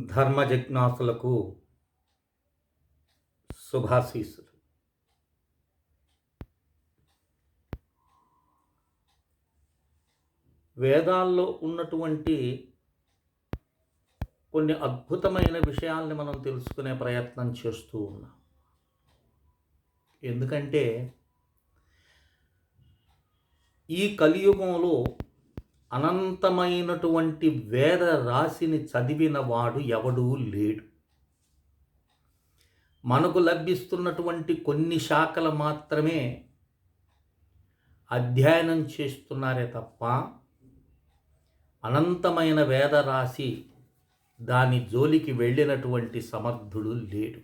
ధర్మ జిజ్ఞాసులకు శుభాశీస్సులు. వేదాల్లో ఉన్నటువంటి కొన్ని అద్భుతమైన విషయాల్ని మనం తెలుసుకునే ప్రయత్నం చేస్తూ ఉన్నాం. ఎందుకంటే ఈ కలియుగంలో అనంతమైనటువంటి వేద రాశిని చదివిన వాడు ఎవడూ లేడు. మనకు లభిస్తున్నటువంటి కొన్ని శాఖలు మాత్రమే అధ్యయనం చేస్తున్నారే తప్ప అనంతమైన వేద రాశి దాని జోలికి వెళ్ళినటువంటి సమర్థుడు లేడు.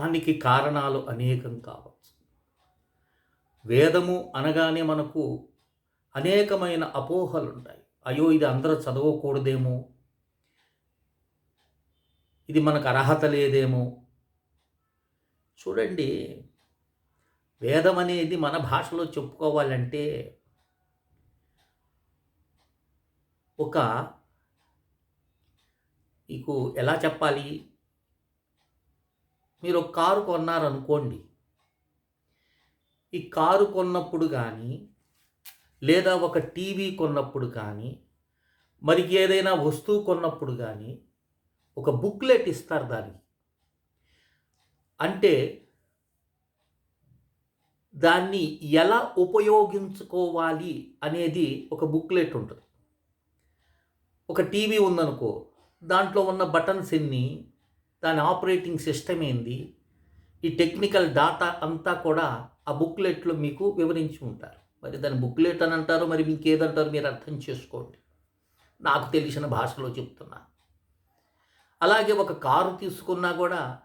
దానికి కారణాలు అనేకం కావచ్చు. వేదము అనగానే మనకు అనేకమైన అపోహలు ఉంటాయి అయ్యో ఇది అందరూ చదవకూడదేమో. ఇది మనకు అర్హత లేదేమో. చూడండి వేదం అనేది మన భాషలో చెప్పుకోవాలంటే ఒక మీకు ఎలా చెప్పాలి? మీరు ఒక కారు కొన్నారనుకోండి. ఈ కారు కొన్నప్పుడు కానీ లేదా ఒక టీవీ కొన్నప్పుడు కానీ మరి ఏదైనా వస్తువు కొన్నప్పుడు కానీ ఒక బుక్లెట్ ఇస్తారు దానికి. అంటే దాన్ని ఎలా ఉపయోగించుకోవాలి అనేది ఒక బుక్లెట్ ఉంటుంది. ఒక టీవీ ఉందనుకో దాంట్లో ఉన్న బటన్స్ ఎన్ని దాని ఆపరేటింగ్ సిస్టమ్ ఏంది ఈ టెక్నికల్ డాటా అంతా కూడా ఆ బుక్లెట్లో మీకు వివరించి ఉంటారు. మరి దాని బుక్లెట్ అని అంటారు మరి మీకు ఏదంటారు మీరు అర్థం చేసుకోండి. నాకు తెలిసిన భాషలో చెప్తున్నా. అలాగే ఒక కారు తీసుకున్నా కూడా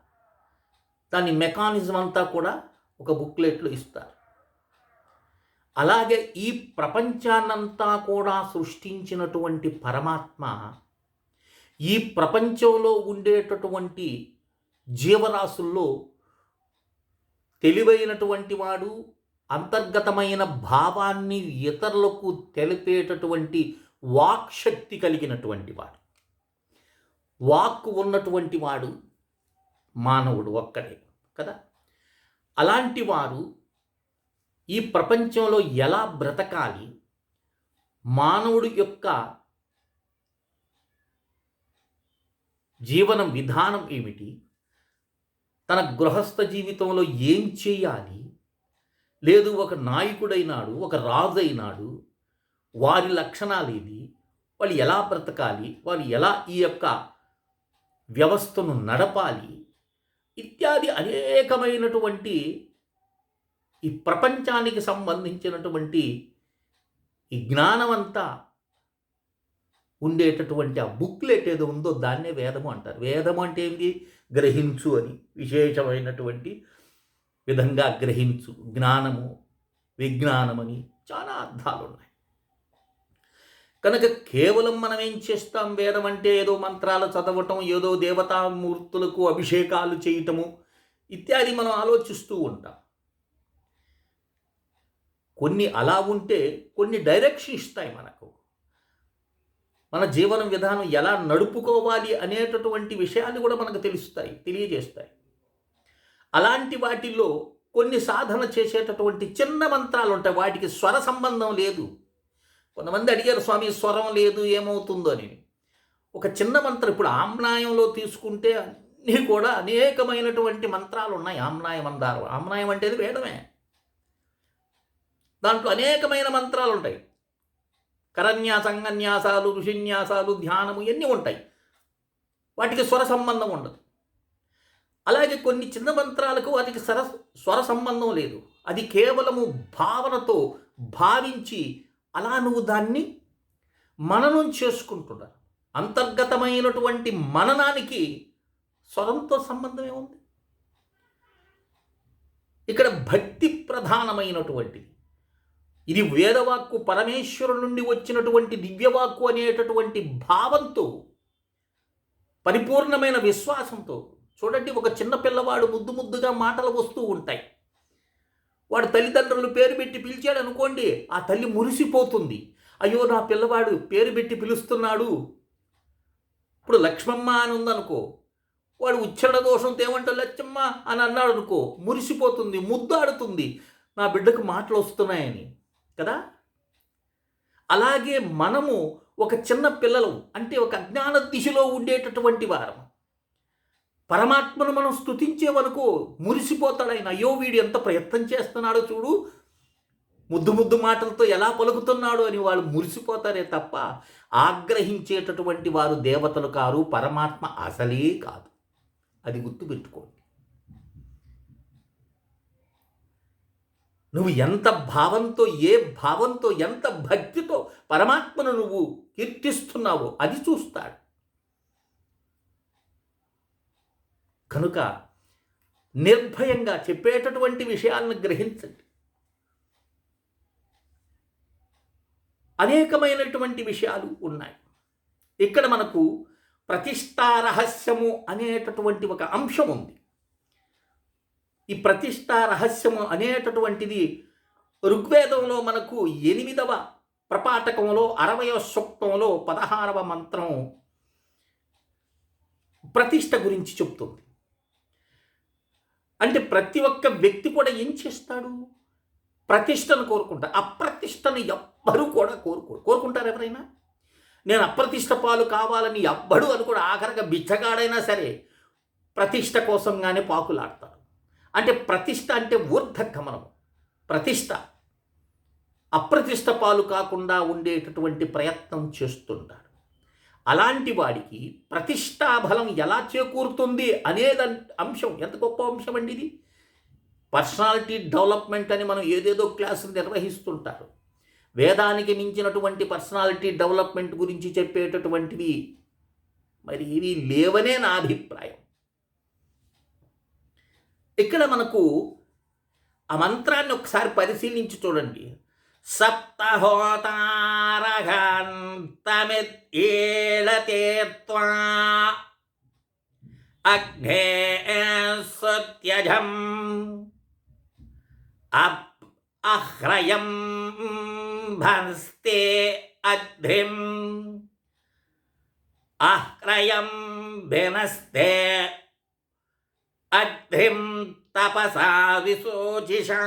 దాని మెకానిజం అంతా కూడా ఒక బుక్లెట్లో ఇస్తారు. అలాగే ఈ ప్రపంచాన్నంతా కూడా సృష్టించినటువంటి పరమాత్మ ఈ ప్రపంచంలో ఉండేటటువంటి జీవరాశుల్లో తెలివైనటువంటి వాడు అంతర్గతమైన భావాన్ని ఇతరులకు తెలిపేటటువంటి వాక్శక్తి కలిగినటువంటి వాడు. వాక్కు ఉన్నటువంటి వాడు మానవుడు ఒక్కడే కదా? అలాంటి వారు ఈ ప్రపంచంలో ఎలా బ్రతకాలి? మానవుడి యొక్క జీవన విధానం ఏమిటి? తన గృహస్థ జీవితంలో ఏం చేయాలి? లేదు ఒక నాయకుడైనాడు ఒక రాజు అయినాడు వారి లక్షణాలు ఏది వాళ్ళు ఎలా బ్రతకాలి? వాళ్ళు ఎలా ఈ యొక్క వ్యవస్థను నడపాలి? ఇత్యాది అనేకమైనటువంటి ఈ ప్రపంచానికి సంబంధించినటువంటి ఈ జ్ఞానమంతా ఉండేటటువంటి ఆ బుక్లెట్ ఏదో ఉందో దాన్నే వేదము అంటారు. వేదము అంటే ఏంటి గ్రహించు అని విశేషమైనటువంటి విధంగా గ్రహించు. జ్ఞానము విజ్ఞానమని చాలా అర్థాలు ఉన్నాయి. కనుక కేవలం మనం ఏం చేస్తాం? వేదం అంటే ఏదో మంత్రాలు చదవటం ఏదో దేవతామూర్తులకు అభిషేకాలు చేయటము ఇత్యాది మనం ఆలోచిస్తూ ఉంటాం. కొన్ని అలా ఉంటే కొన్ని డైరెక్షన్ ఇస్తాయి మనకు. మన జీవన విధానం ఎలా నడుపుకోవాలి అనేటటువంటి విషయాలు కూడా మనకు తెలుస్తాయి తెలియజేస్తాయి. అలాంటి వాటిల్లో కొన్ని సాధన చేసేటటువంటి చిన్న మంత్రాలు ఉంటాయి. వాటికి స్వర సంబంధం లేదు. కొంతమంది అడిగారు స్వామి స్వరం లేదు ఏమవుతుందో అని. ఒక చిన్న మంత్రం ఇప్పుడు ఆమ్నాయంలో తీసుకుంటే అన్నీ కూడా అనేకమైనటువంటి మంత్రాలు ఉన్నాయి. ఆమ్నాయం అందారు. ఆమ్నాయం అంటే వేదమే. దాంట్లో అనేకమైన మంత్రాలు ఉంటాయి. కరన్యాసంగన్యాసాలు ఋషిన్యాసాలు ధ్యానము ఇవన్నీ ఉంటాయి? వాటికి స్వర సంబంధం ఉండదు. అలాగే కొన్ని చిన్న మంత్రాలకు వాటికి స్వర స్వర సంబంధం లేదు. అది కేవలము భావనతో భావించి అలా నువ్వు దాన్ని మననం చేసుకుంటున్నారు. అంతర్గతమైనటువంటి మననానికి స్వరంతో సంబంధం ఏముంది? ఇక్కడ భక్తి ప్రధానమైనటువంటిది. ఇది వేదవాక్కు పరమేశ్వరుడు నుండి వచ్చినటువంటి దివ్యవాక్కు అనేటటువంటి భావంతో పరిపూర్ణమైన విశ్వాసంతో చూడండి ఒక చిన్న పిల్లవాడు ముద్దు ముద్దుగా మాటలు వస్తూ ఉంటాయి. వాడు తల్లిదండ్రులు పేరు పెట్టి పిలిచాడు అనుకోండి ఆ తల్లి మురిసిపోతుంది. అయ్యో నా పిల్లవాడు పేరు పెట్టి పిలుస్తున్నాడు. ఇప్పుడు లక్ష్మమ్మ అని ఉందనుకో వాడు ఉచ్చరణ దోషంతో ఏమంటా లచ్చమ్మ అని అన్నాడు అనుకో మురిసిపోతుంది ముద్దాడుతుంది. నా బిడ్డకు మాటలు వస్తున్నాయని. కదా? అలాగే మనము ఒక చిన్న పిల్లలు అంటే ఒక అజ్ఞాన దిశలో ఉండేటటువంటి వారం పరమాత్మను మనం స్తుతించేవనుకో మురిసిపోతాడు ఆయన అయ్యో వీడు ఎంత ప్రయత్నం చేస్తున్నాడో చూడు. ముద్దు ముద్దు మాటలతో ఎలా పలుకుతున్నాడు అని వాళ్ళు మురిసిపోతారే తప్ప ఆగ్రహించేటటువంటి వారు దేవతలు కారు పరమాత్మ అసలే కాదు. అది గుర్తుపెట్టుకోండి. నువ్వు ఎంత భావంతో ఏ భావంతో ఎంత భక్తితో పరమాత్మను నువ్వు కీర్తిస్తున్నావో అది చూస్తాడు. కనుక నిర్భయంగా చెప్పేటటువంటి విషయాలను గ్రహించండి. అనేకమైనటువంటి విషయాలు ఉన్నాయి. ఇక్కడ మనకు ప్రతిష్టా రహస్యము అనేటటువంటి ఒక అంశం ఉంది. ఈ ప్రతిష్టా రహస్యము అనేటటువంటిది ఋగ్వేదంలో మనకు ఎనిమిదవ ప్రపాఠకంలో అరవయవ సూక్తంలో పదహారవ మంత్రం ప్రతిష్ట గురించి చెప్తుంది అంటే ప్రతి ఒక్క వ్యక్తి కూడా ఏం చేస్తాడు? ప్రతిష్టను కోరుకుంటారు అప్రతిష్టను ఎవ్వరూ కూడా కోరుకోరు. కోరుకుంటారు ఎవరైనా? నేను అప్రతిష్ట పాలు కావాలని ఎవ్వడు అని కూడా ఆఖరిగా బిచ్చగాడైనా సరే ప్రతిష్ట కోసంగానే పాకులాడతారు అంటే ప్రతిష్ట అంటే ఊర్ధగమనం. ప్రతిష్ట. అప్రతిష్ట పాలు కాకుండా ఉండేటటువంటి ప్రయత్నం చేస్తుంటాడు అలాంటి వాడికి ప్రతిష్టాబలం ఎలా చేకూరుతుంది అనేది అంశం. ఎంత గొప్ప అంశం అండి ఇది? పర్సనాలిటీ డెవలప్మెంట్ అని మనం ఏదేదో క్లాసులు నిర్వహిస్తుంటారు. వేదానికి మించినటువంటి పర్సనాలిటీ డెవలప్మెంట్ గురించి చెప్పేటటువంటివి మరి ఇవి లేవనే నా అభిప్రాయం. ఇక్కడ మనకు ఆ మంత్రాన్ని ఒకసారి పరిశీలించి చూడండి. సప్తహోతారఘంతమిత్యేళతేత్వా అగ్నే సత్యజం అప్ అహ్రయం భన్స్తే అధ్రిం అహ్రయం భినస్తే అగ్నిం తపసా విశోచిషా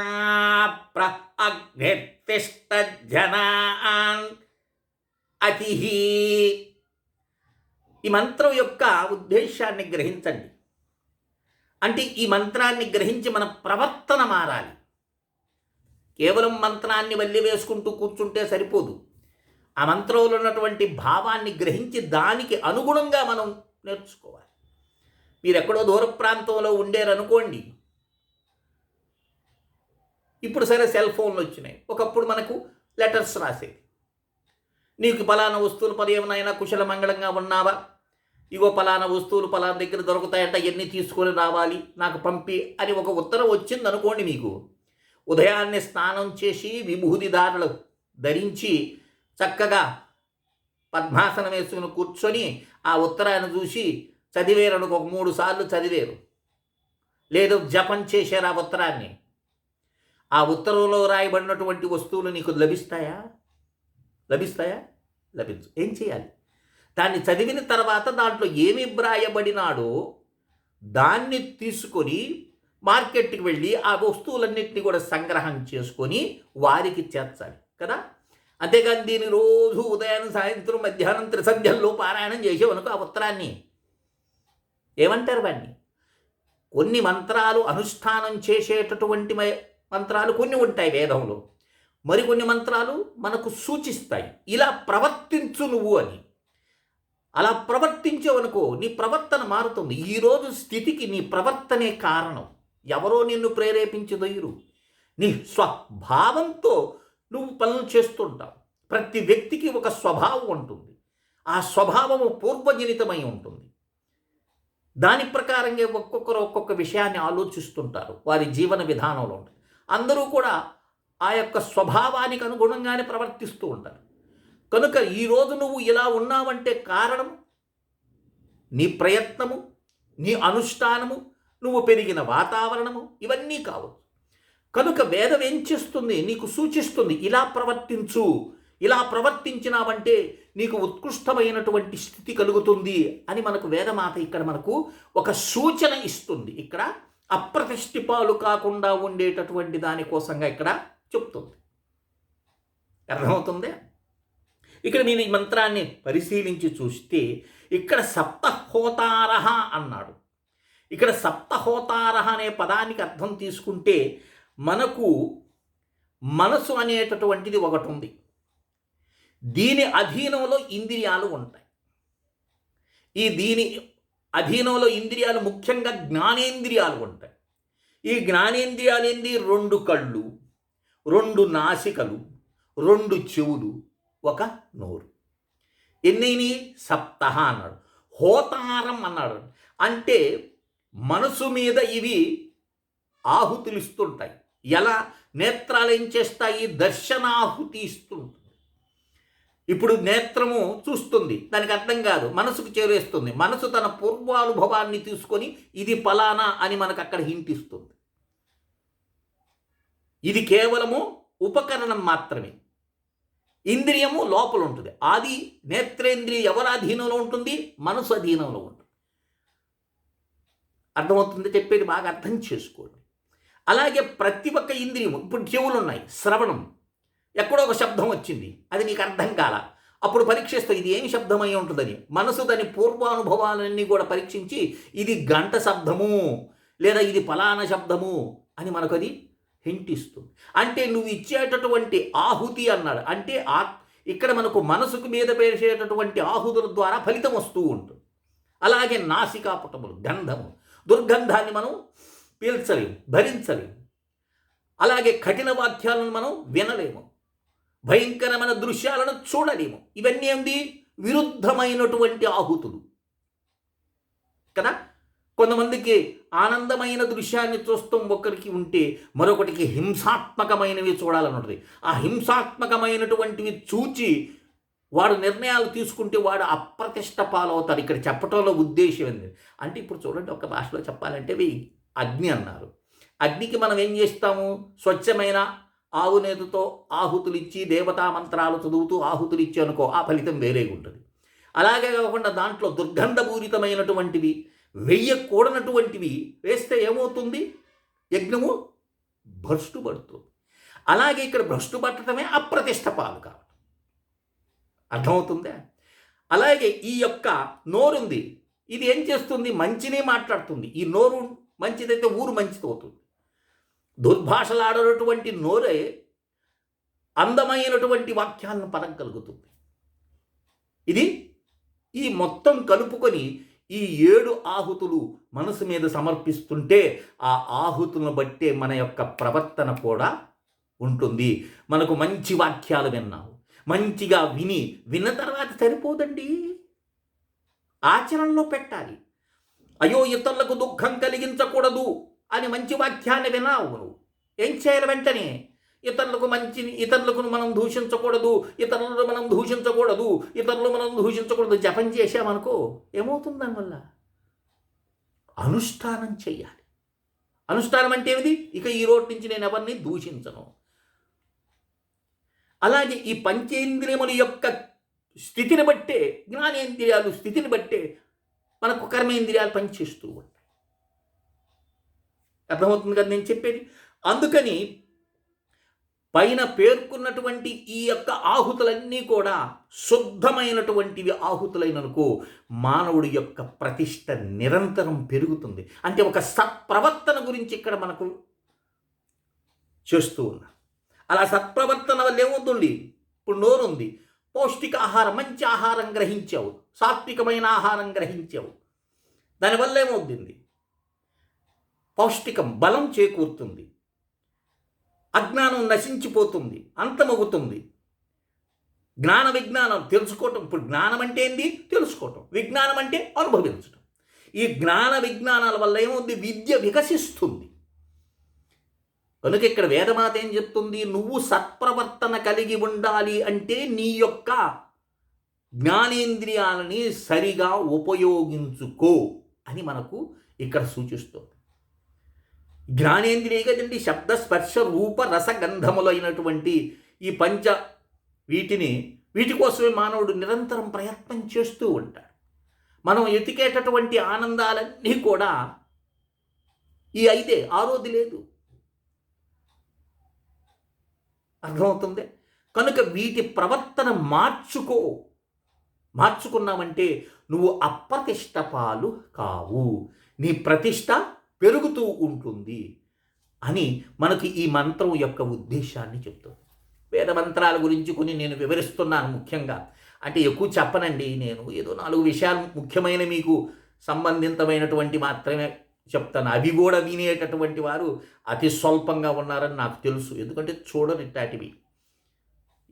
ప్ర అగ్నిర్తిష్టజనాన్ అతి ఈ మంత్రం యొక్క ఉద్దేశాన్ని గ్రహించండి. అంటే ఈ మంత్రాన్ని గ్రహించి మన ప్రవర్తన మారాలి. కేవలం మంత్రాన్ని వల్లి వేసుకుంటూ కూర్చుంటే సరిపోదు. ఆ మంత్రంలో ఉన్నటువంటి భావాన్ని గ్రహించి దానికి అనుగుణంగా మనం నేర్చుకోవాలి. మీరు ఎక్కడో దూర ప్రాంతంలో ఉండేరనుకోండి. ఇప్పుడు సరే సెల్ ఫోన్లు వచ్చినాయి. ఒకప్పుడు మనకు లెటర్స్ రాసేది నీకు పలానా వస్తువులు పదేమైనా కుశల మంగళంగా ఉన్నావా? ఇగో పలానా వస్తువులు పలానా దగ్గర దొరుకుతాయంట ఎన్ని తీసుకొని రావాలి నాకు పంపి అని ఒక ఉత్తరం వచ్చింది అనుకోండి మీకు. ఉదయాన్నే స్నానం చేసి విభూతి దారులు ధరించి చక్కగా పద్మాసనం వేసుకుని కూర్చొని ఆ ఉత్తరాన్ని చూసి చదివేరు ఒక మూడు సార్లు చదివేరు. లేదు జపం చేశారు ఆ ఉత్తరాన్ని. ఆ ఉత్తరంలో రాయబడినటువంటి వస్తువులు నీకు లభిస్తాయా? లభిస్తాయా? లభించు. ఏం చేయాలి? దాన్ని చదివిన తర్వాత దాంట్లో ఏమి వ్రాయబడినాడో దాన్ని తీసుకొని మార్కెట్కి వెళ్ళి ఆ వస్తువులన్నింటినీ కూడా సంగ్రహం చేసుకొని వారికి చేర్చాలి కదా? అంతేకాని దీన్ని రోజు ఉదయం సాయంత్రం మధ్యాహ్నం త్రిసంధ్యల్లో పారాయణం చేసేవనుకో ఆ ఉత్తరాన్ని. ఏమంటారు వాడిని కొన్ని మంత్రాలు అనుష్ఠానం చేసేటటువంటి మంత్రాలు కొన్ని ఉంటాయి వేదంలో. మరికొన్ని మంత్రాలు మనకు సూచిస్తాయి. ఇలా ప్రవర్తించు నువ్వు అని. అలా ప్రవర్తించేవనుకో నీ ప్రవర్తన మారుతుంది. ఈరోజు స్థితికి నీ ప్రవర్తనే కారణం. ఎవరో నిన్ను ప్రేరేపించదయ్యరు నీ స్వభావంతో నువ్వు పనులు చేస్తుంటావు. ప్రతి వ్యక్తికి ఒక స్వభావం ఉంటుంది. ఆ స్వభావము పూర్వజనితమై ఉంటుంది. దాని ప్రకారంగా ఒక్కొక్కరు ఒక్కొక్క విషయాన్ని ఆలోచిస్తుంటారు. వారి జీవన విధానంలో అందరూ కూడా ఆ యొక్క స్వభావానికి అనుగుణంగానే ప్రవర్తిస్తూ ఉంటారు. కనుక ఈరోజు నువ్వు ఇలా ఉన్నావంటే కారణం నీ ప్రయత్నము నీ అనుష్ఠానము నువ్వు పెరిగిన వాతావరణము ఇవన్నీ కావచ్చు. కనుక వేదం ఏం చేస్తుంది? నీకు సూచిస్తుంది ఇలా ప్రవర్తించు. ఇలా ప్రవర్తించినావంటే నీకు ఉత్కృష్టమైనటువంటి స్థితి కలుగుతుంది అని మనకు వేదమాత ఇక్కడ మనకు ఒక సూచన ఇస్తుంది. ఇక్కడ అప్రతిష్ఠిపాలు కాకుండా ఉండేటటువంటి దానికోసంగా ఇక్కడ చెప్తుంది. అర్థమవుతుంది? ఇక్కడ నేను ఈ మంత్రాన్ని పరిశీలించి చూస్తే ఇక్కడ సప్తహోతారహ అన్నాడు. ఇక్కడ సప్తహోతారహ అనే పదానికి అర్థం తీసుకుంటే మనకు మనసు అనేటటువంటిది ఒకటి ఉంది. దీని అధీనంలో ఇంద్రియాలు ఉంటాయి. ఈ దీని అధీనంలో ఇంద్రియాలు ముఖ్యంగా జ్ఞానేంద్రియాలు ఉంటాయి. ఈ జ్ఞానేంద్రియాలు ఏంది రెండు కళ్ళు రెండు నాసికలు రెండు చెవులు ఒక నోరు. ఎన్నైని? సప్తహ అన్నాడు. హోతారం అన్నాడు. అంటే మనసు మీద ఇవి ఆహుతులు ఇస్తుంటాయి. ఎలా? నేత్రాలు ఏం చేస్తాయి? దర్శనాహుతి ఇస్తుంటాయి. ఇప్పుడు నేత్రము చూస్తుంది. దానికి అర్థం కాదు. మనసుకు చేరేస్తుంది. మనసు తన పూర్వానుభవాన్ని తీసుకొని ఇది ఫలానా అని మనకు అక్కడ హింటిస్తుంది ఇది కేవలము ఉపకరణం మాత్రమే. ఇంద్రియము లోపల ఉంటుంది. ఆది నేత్రేంద్రియ ఎవరి అధీనంలో ఉంటుంది? మనసు అధీనంలో ఉంటుంది. అర్థమవుతుంది? చెప్పేది బాగా అర్థం చేసుకోండి. అలాగే ప్రతి ఒక్క ఇంద్రియము ఇప్పుడు చెవులు ఉన్నాయి. శ్రవణం. ఎక్కడో ఒక శబ్దం వచ్చింది. అది నీకు అర్థం కాల. అప్పుడు పరీక్షిస్తే ఇది ఏమి శబ్దమై ఉంటుందని. మనసు దాని పూర్వానుభవాలన్నీ కూడా పరీక్షించి ఇది గంట శబ్దము లేదా ఇది ఫలానా శబ్దము అని మనకు అది హింటిస్తుంది అంటే నువ్వు ఇచ్చేటటువంటి ఆహుతి అన్నాడు. అంటే ఆ ఇక్కడ మనకు మనసుకు మీద పేసేటటువంటి ఆహుతుల ద్వారా ఫలితం వస్తూ ఉంటుంది. అలాగే నాసికాపటములు గంధము దుర్గంధాన్ని మనం పీల్చలేము భరించలేము అలాగే కఠిన వాక్యాలను మనం వినలేము. భయంకరమైన దృశ్యాలను చూడలేము. ఇవన్నీ ఏంది? విరుద్ధమైనటువంటి ఆహుతులు. కదా? కొంతమందికి ఆనందమైన దృశ్యాన్ని చూస్తాం ఒకరికి ఉంటే మరొకటికి హింసాత్మకమైనవి చూడాలని ఉంటుంది. ఆ హింసాత్మకమైనటువంటివి చూచి వాడు నిర్ణయాలు తీసుకుంటే వాడు అప్రతిష్ట పాలవుతారు ఇక్కడ చెప్పటంలో ఉద్దేశం ఏంది? అంటే ఇప్పుడు చూడండి ఒక భాషలో చెప్పాలంటే అగ్ని అన్నారు. అగ్నికి మనం ఏం చేస్తాము? స్వచ్ఛమైన ఆవు నేతతో ఆహుతులు ఇచ్చి దేవతా మంత్రాలు చదువుతూ ఆహుతులిచ్చి అనుకో ఆ ఫలితం వేరేగా ఉంటుంది అలాగే కాకుండా దాంట్లో దుర్గంధపూరితమైనటువంటివి వెయ్యకూడనటువంటివి వేస్తే ఏమవుతుంది? యజ్ఞము భ్రష్టు పడుతుంది అలాగే ఇక్కడ భ్రష్టు పట్టడమే అప్రతిష్ట పాలు కావడం అర్థమవుతుందా? అలాగే ఈ యొక్క నోరుంది. ఇది ఏం చేస్తుంది? మంచినే మాట్లాడుతుంది. ఈ నోరు మంచిదైతే ఊరు మంచిది అవుతుంది దుర్భాషలాడనటువంటి నోరే అందమైనటువంటి వాక్యాలను పలకగలుగుతుంది. ఇది ఈ మొత్తం కలుపుకొని ఈ ఏడు ఆహుతులు మనసు మీద సమర్పిస్తుంటే ఆ ఆహుతులను బట్టే మన యొక్క ప్రవర్తన కూడా ఉంటుంది. మనకు మంచి వాక్యాలు విన్నాము మంచిగా విని విన్న తర్వాత సరిపోదండి. ఆచరణలో పెట్టాలి. అయ్యో ఇతరులకు దుఃఖం కలిగించకూడదు. అని మంచి వాక్యాన్ని విన్నావు నువ్వు ఏం చేయాలి వెంటనే? ఇతరులకు మంచి ఇతరులకు మనం దూషించకూడదు ఇతరులను మనం దూషించకూడదు ఇతరులు మనం దూషించకూడదు జపం చేశామనుకో ఏమవుతుంది దానివల్ల? అనుష్ఠానం చెయ్యాలి అనుష్ఠానం అంటే ఏది ఇక ఈ రోడ్ నుంచి నేను ఎవరిని దూషించను. అలాగే ఈ పంచేంద్రియముల యొక్క స్థితిని బట్టే జ్ఞానేంద్రియాలు స్థితిని బట్టే మనకు కర్మేంద్రియాలు పనిచేస్తూ ఉంటాయి. అర్థమవుతుంది కదా నేను చెప్పేది? అందుకని పైన పేర్కొన్నటువంటి ఈ యొక్క ఆహుతులన్నీ కూడా శుద్ధమైనటువంటివి ఆహుతులైననుకో మానవుడి యొక్క ప్రతిష్ట నిరంతరం పెరుగుతుంది. అంటే ఒక సత్ప్రవర్తన గురించి ఇక్కడ మనకు చేస్తూ ఉన్నా. అలా సత్ప్రవర్తన వల్ల ఏమవుతుంది? ఇప్పుడు నోరుంది. పౌష్టిక ఆహారం మంచి ఆహారం గ్రహించావు. సాత్వికమైన ఆహారం గ్రహించావు. దానివల్ల ఏమవుతుంది? పౌష్టికం బలం చేకూరుతుంది. అజ్ఞానం నశించిపోతుంది అంతమవుతుంది జ్ఞాన విజ్ఞానం తెలుసుకోవటం ఇప్పుడు జ్ఞానం అంటే ఏంది? తెలుసుకోవటం. విజ్ఞానం అంటే అనుభవించటం. ఈ జ్ఞాన విజ్ఞానాల వల్ల ఏముంది? విద్య వికసిస్తుంది. కనుక ఇక్కడ వేదమాత ఏం చెప్తుంది? నువ్వు సత్ప్రవర్తన కలిగి ఉండాలి అంటే నీ యొక్క జ్ఞానేంద్రియాలని సరిగా ఉపయోగించుకో అని మనకు ఇక్కడ సూచిస్తుంది. జ్ఞానేంద్రియ శబ్ద స్పర్శ రూప రసగంధములైనటువంటి ఈ పంచ వీటిని వీటి కోసమే మానవుడు నిరంతరం ప్రయత్నం చేస్తూ ఉంటాడు. మనం ఎతికేటటువంటి ఆనందాలన్నీ కూడా ఈ ఐదే ఆరోది లేదు. అర్థమవుతుంది? కనుక వీటి ప్రవర్తన మార్చుకో. మార్చుకున్నామంటే నువ్వు అప్రతిష్ట పాలు కావు. నీ ప్రతిష్ట పెరుగుతూ ఉంటుంది అని మనకి ఈ మంత్రం యొక్క ఉద్దేశాన్ని చెప్తుంది. వేద మంత్రాల గురించి కొన్ని నేను వివరిస్తున్నాను ముఖ్యంగా. అంటే ఎక్కువ చెప్పనండి నేను. ఏదో నాలుగు విషయాలు ముఖ్యమైన మీకు సంబంధితమైనటువంటి మాత్రమే చెప్తాను. అవి కూడా వినేటటువంటి వారు అతి స్వల్పంగా ఉన్నారని నాకు తెలుసు. ఎందుకంటే చూడని ఇట్టాటివి.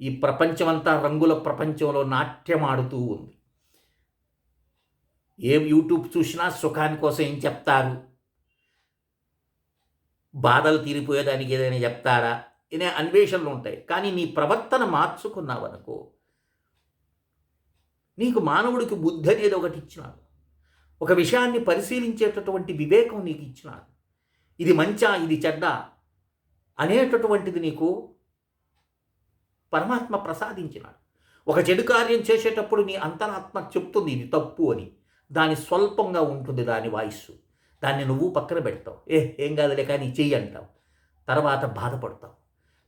ఈ ప్రపంచమంతా రంగుల ప్రపంచంలో నాట్యమాడుతూ ఉంది. ఏం యూట్యూబ్ చూసినా సుఖాని కోసం ఏం చెప్తారు? బాధలు తీరిపోయేదానికి ఏదైనా చెప్తారా అనే అన్వేషణలు ఉంటాయి. కానీ నీ ప్రవర్తన మార్చుకున్నావనుకో నీకు మానవుడికి బుద్ధి అనేది ఒకటి ఇచ్చినాడు. ఒక విషయాన్ని పరిశీలించేటటువంటి వివేకం నీకు ఇచ్చినాడు. ఇది మంచా ఇది చెడ్డ అనేటటువంటిది నీకు పరమాత్మ ప్రసాదించినాడు. ఒక చెడు కార్యం చేసేటప్పుడు నీ అంతరాత్మ చెప్తుంది ఇది తప్పు అని. దాని స్వల్పంగా ఉంటుంది దాని వాయిస్సు. దాన్ని నువ్వు పక్కన పెడతావు. ఏ ఏం కాదులే కానీ చెయ్యి అంటావు. తర్వాత బాధపడతావు.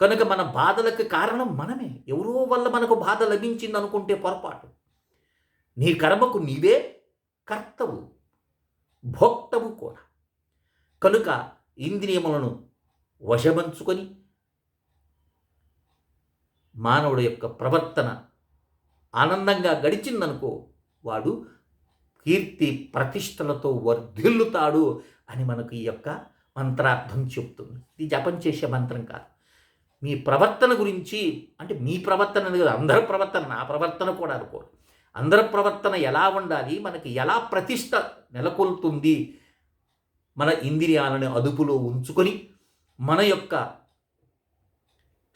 కనుక మన బాధలకు కారణం మనమే. ఎవరో వల్ల మనకు బాధ లభించింది అనుకుంటే పొరపాటు. నీ కర్మకు నీవే కర్తవు. భోక్తవు కూడా. కనుక ఇంద్రియములను వశమంచుకొని మానవుడు యొక్క ప్రవర్తన ఆనందంగా గడిచిందనుకో వాడు కీర్తి ప్రతిష్టలతో వర్ధిల్లుతాడు అని మనకు ఈ యొక్క మంత్రార్థం చెప్తుంది. ఇది జపం చేసే మంత్రం కాదు. మీ ప్రవర్తన గురించి అంటే మీ ప్రవర్తన అనేది కాదు అందరి ప్రవర్తన నా ప్రవర్తన కూడా అనుకో అందరి ప్రవర్తన ఎలా ఉండాలి మనకి ఎలా ప్రతిష్ట నెలకొల్తుంది మన ఇంద్రియాలను అదుపులో ఉంచుకొని మన యొక్క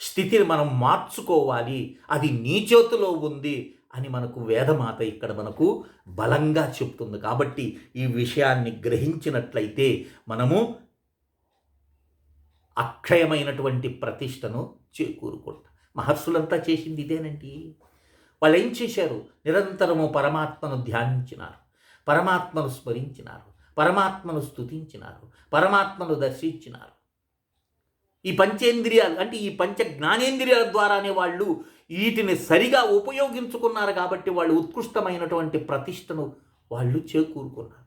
స్థితిని మనం మార్చుకోవాలి అది నీ చేతిలో ఉంది అని మనకు వేదమాత ఇక్కడ మనకు బలంగా చెప్తుంది. కాబట్టి ఈ విషయాన్ని గ్రహించినట్లయితే మనము అక్షయమైనటువంటి ప్రతిష్టను చేకూరుకుంటాం. మహర్షులంతా చేసింది ఇదేనండి. వాళ్ళు ఏం చేశారు? నిరంతరము పరమాత్మను ధ్యానించినారు. పరమాత్మను స్మరించినారు. పరమాత్మను స్తుతించినారు. పరమాత్మను దర్శించినారు. ఈ పంచేంద్రియాలు అంటే ఈ పంచ జ్ఞానేంద్రియాల ద్వారానే వాళ్ళు వీటిని సరిగా ఉపయోగించుకున్నారు కాబట్టి వాళ్ళు ఉత్కృష్టమైనటువంటి ప్రతిష్టను వాళ్ళు చేకూరుకున్నారు.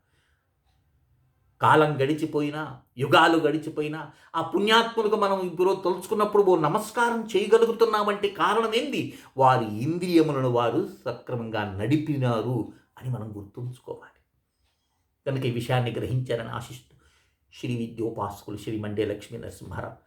కాలం గడిచిపోయినా యుగాలు గడిచిపోయినా ఆ పుణ్యాత్ములకు మనం ఇప్పుడు తలుచుకున్నప్పుడు ఓ నమస్కారం చేయగలుగుతున్నామంటే కారణం ఏంది? వారి ఇంద్రియములను వారు సక్రమంగా నడిపినారు అని మనం గుర్తుంచుకోవాలి. కనుక ఈ విషయాన్ని గ్రహించారని ఆశిస్తూ శ్రీ విద్యోపాసకులు శ్రీ మండే లక్ష్మీ నరసింహారావు